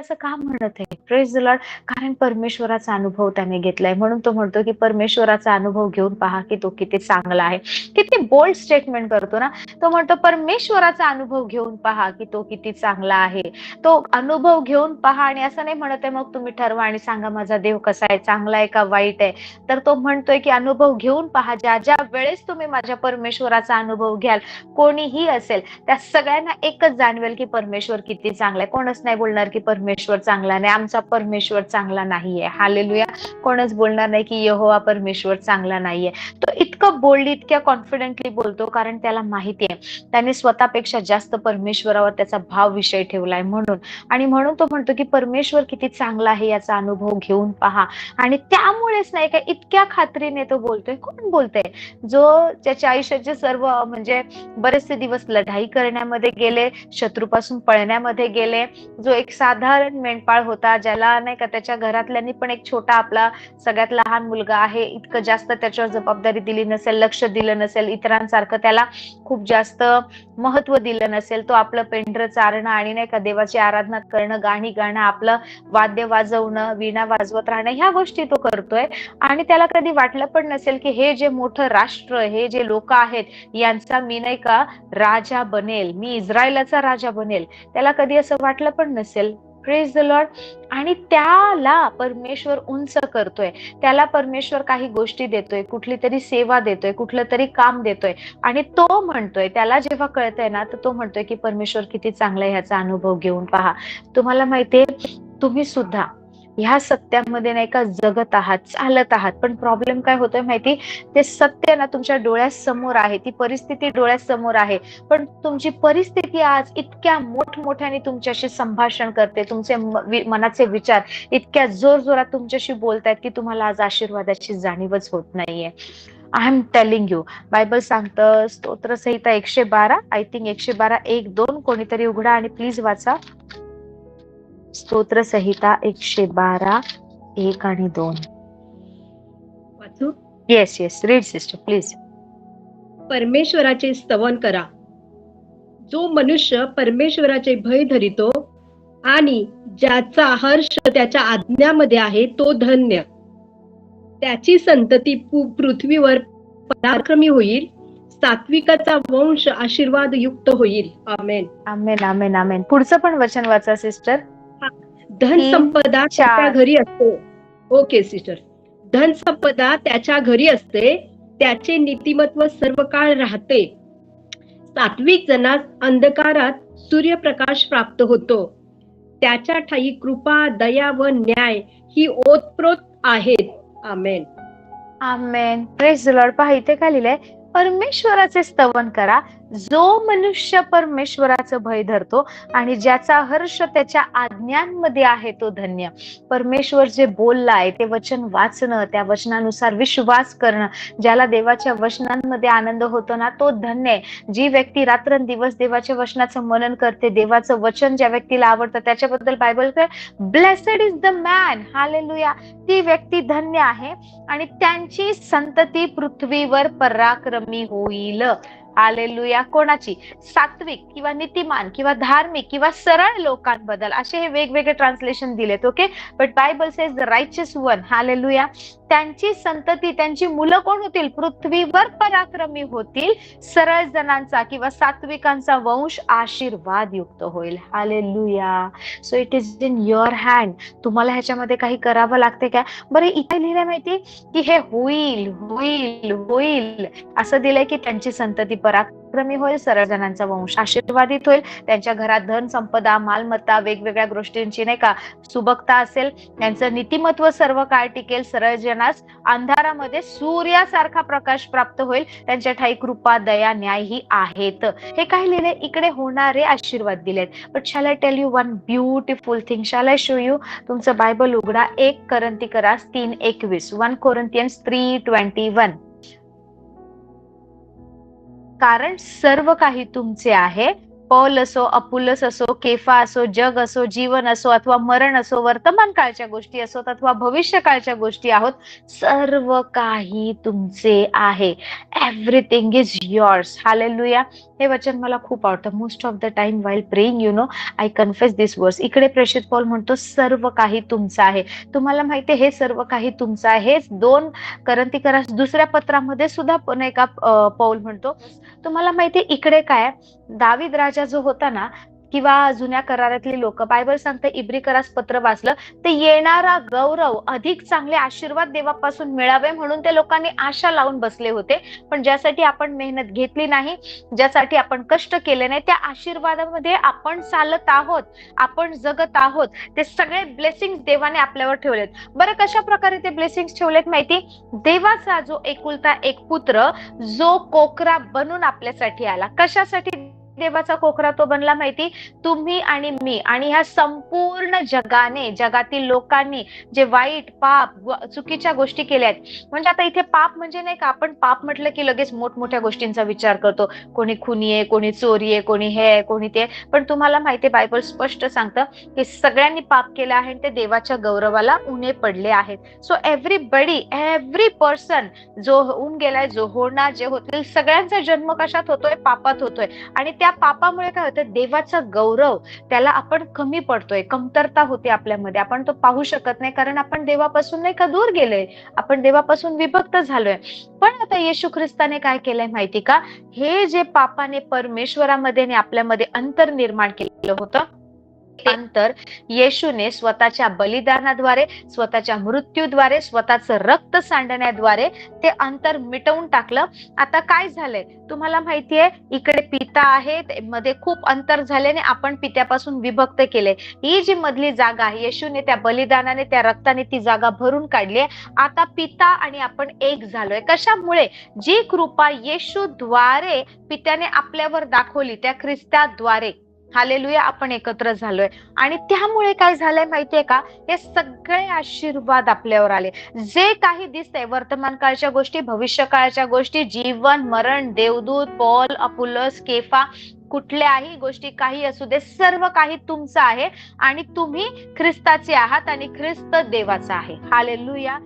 असं का म्हणत आहे? प्रेस लॉर्ड कारण परमेश्वराचा अनुभव त्याने घेतलाय. म्हणून तो म्हणतो की परमेश्वराचा अनुभव घेऊन पहा की तो किती चांगला आहे. किती बोल्ड स्टेटमेंट करतो ना. तो म्हणतो परमेश्वराचा अनुभव घेऊन पहा की तो किती चांगला आहे. तो अनुभव घेऊन पहा आणि असं नाही म्हणत आहे मग तुम्ही ठरवा आणि सांगा माझा देव कसा आहे? चांगला आहे का वाईट आहे? तर तो म्हणतोय की अनुभव घेऊन पहा. ज्या ज्या वेळेस तुम्ही माझ्या परमेश्वराचा अनुभव घ्याल कोणीही असेल त्या सगळ्यांना एकच जाणवेल की परमेश्वर किती चांगला आहे. कोणच नाही बोलणार की परमेश्वर परमेश्वर चांगला नाही आमचा परमेश्वर चांगला नाहीये. हालेलुया कोणच बोलणार नाही की यहोवा परमेश्वर चांगला नाहीये. तो इतकं बोल्ड इतक्या कॉन्फिडेंटली बोलतो कारण त्याला माहिती आहे त्याने स्वतःपेक्षा जास्त परमेश्वरावर त्याचा भाव विषय ठेवलाय म्हणून. आणि म्हणून तो म्हणतो की परमेश्वर किती चांगला आहे याचा अनुभव घेऊन पहा. आणि त्यामुळेच नाही का इतक्या खात्रीने तो बोलतोय. कोण बोलतोय? जो त्याच्या आयुष्याचे सर्व म्हणजे बरेचसे दिवस लढाई करण्यामध्ये गेले शत्रूपासून पळण्यामध्ये गेले जो एक साधा साधारण मेंढपाळ होता ज्याला नाही का त्याच्या घरातल्यांनी पण एक छोटा आपला सगळ्यात लहान मुलगा आहे इतकं जास्त त्याच्यावर जबाबदारी दिली नसेल लक्ष दिलं नसेल इतरांसारखं त्याला खूप जास्त महत्त्व दिलं नसेल तो आपलं पेंढर चारणं आणि नाही का देवाची आराधना करणं गाणी गाणं आपलं वाद्य वाजवणं विणा वाजवत राहणं ह्या गोष्टी तो करतोय. आणि त्याला कधी वाटलं पण नसेल की हे जे मोठं राष्ट्र हे जे लोक आहेत यांचा मी नाही का राजा बनेल मी इस्रायलाचा राजा बनेल त्याला कधी असं वाटलं पण नसेल? प्रेज द लॉर्ड आणि त्याला परमेश्वर उंच करतोय. त्याला परमेश्वर काही गोष्टी देतोय कुठली तरी सेवा देतोय कुठलं तरी काम देतोय. आणि तो म्हणतोय त्याला जेव्हा कळतंय ना तर तो म्हणतोय की परमेश्वर किती चांगला ह्याचा अनुभव घेऊन पहा. तुम्हाला माहितीये तुम्ही सुद्धा ह्या सत्यामध्ये नाही का जगत आहात चालत आहात. पण प्रॉब्लेम काय होतोय माहिती? ते सत्य ना तुमच्या डोळ्यासमोर आहे. ती परिस्थिती डोळ्यासमोर आहे. पण तुमची परिस्थिती आज इतक्या मोठमोठ्याने तुमच्याशी संभाषण करते. तुमचे मनाचे विचार इतक्या जोर जोरात तुमच्याशी बोलतायत की तुम्हाला आज आशीर्वादाची जाणीवच होत नाहीये. I am telling you Bible सांगतं स्तोत्रसहिता एकशे बारा आय थिंक एकशे बारा एक दोन कोणीतरी उघडा आणि प्लीज वाचा. स्तोत्र संहिता एकशे बारा एक आणि दोन. Yes yes read sister please परमेश्वराचे स्तवन करा. जो मनुष्य परमेश्वराचे भय धरितो आणि ज्याचा हर्ष त्याच्या आज्ञामध्ये आहे तो धन्य. त्याची संतती पृथ्वीवर पराक्रमी होईल. सात्विकाचा वंश आशीर्वाद युक्त होईल. आमेन आमेन आमेन आमेन पुढचं पण वचन वाचा सिस्टर धन संपदा त्याच्या. घरी असते. ओके सिस्टर धन संपदा त्याच्या घरी असते. त्याचे नीतिमत्व सर्व काळ राहते. सात्विक जनास अंधकारात सूर्यप्रकाश प्राप्त होतो. त्याच्या ठाई कृपा दया व न्याय ही ओतप्रोत आहेत. आमेन आमेन प्रेस लॉर्ड पहा इथे काय लिहिलंय परमेश्वराचे स्तवन करा. जो मनुष्य परमेश्वराचं भय धरतो आणि ज्याचा हर्ष त्याच्या आज्ञांमध्ये आहे तो धन्य. परमेश्वर जे बोललाय ते वचन वाचणं त्या वचनानुसार विश्वास करणं ज्याला देवाच्या वचनांमध्ये आनंद होतो ना तो धन्य आहे. जी व्यक्ती रात्रंदिवस देवाच्या वचनाचं मनन करते देवाचं वचन ज्या व्यक्तीला आवडतं त्याच्याबद्दल Bible blessed is the man hallelujah ती व्यक्ती धन्य आहे आणि त्यांची संतती पृथ्वीवर पराक्रमी होईल. आलेलुया. कोणाची? सात्विक किंवा नीतिमान किंवा धार्मिक किंवा सरळ लोकांबद्दल असे हे वेगवेगळे ट्रान्सलेशन दिलेत okay but Bible says the righteous one hallelujah त्यांची संतती त्यांची मुलं कोण होतील? पृथ्वीवर पराक्रमी होतील. सरळ जणांचा किंवा सात्विकांचा वंश आशीर्वाद युक्त होईल. Hallelujah so it is in your hand तुम्हाला ह्याच्यामध्ये काही करावं लागते का? बरं इथे लिहिलंय माहिती की हे होईल होईल होईल. असं दिलंय की त्यांची संतती पराक्रम होईल सरळ जणांचा वंश आशीर्वादित होईल. त्यांच्या घरात धन संपदा मालमत्ता वेगवेगळ्या गोष्टींची नाही का सुबकता असेल. त्यांचं नीतिमत्व सर्व काळ टिकेल. सरळ जनास अंधारामध्ये सूर्यासारखा प्रकाश प्राप्त होईल. त्यांच्या ठाई कृपा दया न्याय ही आहेत. हे काय लिहिले इकडे होणारे आशीर्वाद दिलेत. But shall I tell you one beautiful thing shall I show you तुमचं बायबल उघडा. एक करंती करा. तीन एकवीस. One Corinthians three twenty one कारण सर्व काही तुमचे आहे. पौल असो अपुलस असो केफा असो जग असो जीवन असो अथवा मरण असो वर्तमान काळच्या गोष्टी असोत अथवा भविष्य काळच्या गोष्टी आहोत सर्व काही तुमचे आहे. एव्हरीथिंग इज युअर्स हालेलुया हे वचन मला खूप आवडतं. Most of the time while praying you know I confess this verse इकडे प्रेषित पॉल म्हणतो सर्व काही तुमचं आहे. तुम्हाला माहिती हे सर्व काही तुमचं आहे. हेच दोन करंतीकरा दुसऱ्या पत्रामध्ये सुद्धा पण एका पौल म्हणतो. तुम्हाला माहिती इकडे काय दावीद राजा जो होता ना किंवा जुन्या करारातली लोक. बायबल सांगतं इब्री करास पत्र वाचलं ते येणारा गौरव अधिक चांगले आशीर्वाद देवापासून मिळावे म्हणून ते लोकांनी आशा लावून बसले होते. पण ज्यासाठी आपण मेहनत घेतली नाही ज्यासाठी आपण कष्ट केले नाही त्या आशीर्वादामध्ये आपण चालत आहोत आपण जगत आहोत. ते सगळे ब्लेसिंग देवाने आपल्यावर ठेवलेत. बरं कशा प्रकारे ते ब्लेसिंग ठेवलेत माहिती? देवाचा जो एकुलता एक पुत्र जो कोकरा बनून आपल्यासाठी आला. कशासाठी देवाचा कोकरा तो बनला माहिती? तुम्ही आणि मी. आणि ह्या संपूर्ण जगाने जगातील लोकांनी जे वाईट पाप व- चुकीच्या गोष्टी केल्या आहेत. म्हणजे आता इथे पाप म्हणजे नाही का आपण पाप म्हटलं की लगेच मोठमोठ्या गोष्टींचा विचार करतो. कोणी खुनी आहे कोणी चोरी आहे कोणी हे आहे कोणी ते पण तुम्हाला माहिती बायबल स्पष्ट सांगतं की सगळ्यांनी पाप केलं आहे आणि ते देवाच्या गौरवाला उणे पडले आहेत. सो एव्हरीबडी एव्हरी पर्सन जो होऊन गेलाय जो होणार जे होतील सगळ्यांचा जन्म कशात होतोय? पापात होतोय. आणि त्या पापामुळे काय होतं? देवाचा गौरव त्याला आपण कमी पडतोय कमतरता होते आपल्यामध्ये. आपण तो पाहू शकत नाही कारण आपण देवापासून नाही का दूर गेलोय. आपण देवापासून विभक्त झालोय. पण आता येशू ख्रिस्ताने काय केलंय माहिती का? हे जे पापाने परमेश्वरामध्ये आणि आपल्यामध्ये अंतर निर्माण केलं होतं ते येशूने स्वतःच्या बलिदानाद्वारे स्वतःच्या मृत्यूद्वारे स्वतःचं रक्त सांडण्याद्वारे ते अंतर मिटवून टाकलं. आता काय झालंय? तुम्हाला माहितीये इकडे पिता आहे मध्ये खूप अंतर झाल्याने आपण पित्यापासून विभक्त केले. ही जी मधली जागा आहे येशूने त्या बलिदानाने त्या रक्ताने ती जागा भरून काढली आता पिता आणि आपण एक झालोय. कशामुळे? जी कृपा येशूद्वारे पित्याने आपल्यावर दाखवली त्या ख्रिस्ताद्वारे. हालेलुया आपण एकत्र झालोय. आणि त्यामुळे काय झालंय माहितीये का? हे सगळे आशीर्वाद आपल्यावर आले. जे काही दिसतंय वर्तमान काळच्या गोष्टी भविष्य काळच्या गोष्टी जीवन मरण देवदूत पॉल अपुलस केफा कुठल्याही गोष्टी काही असू दे सर्व काही तुमचं आहे आणि तुम्ही ख्रिस्ताचे आहात आणि ख्रिस्त देवाचा आहे. हालेलुया.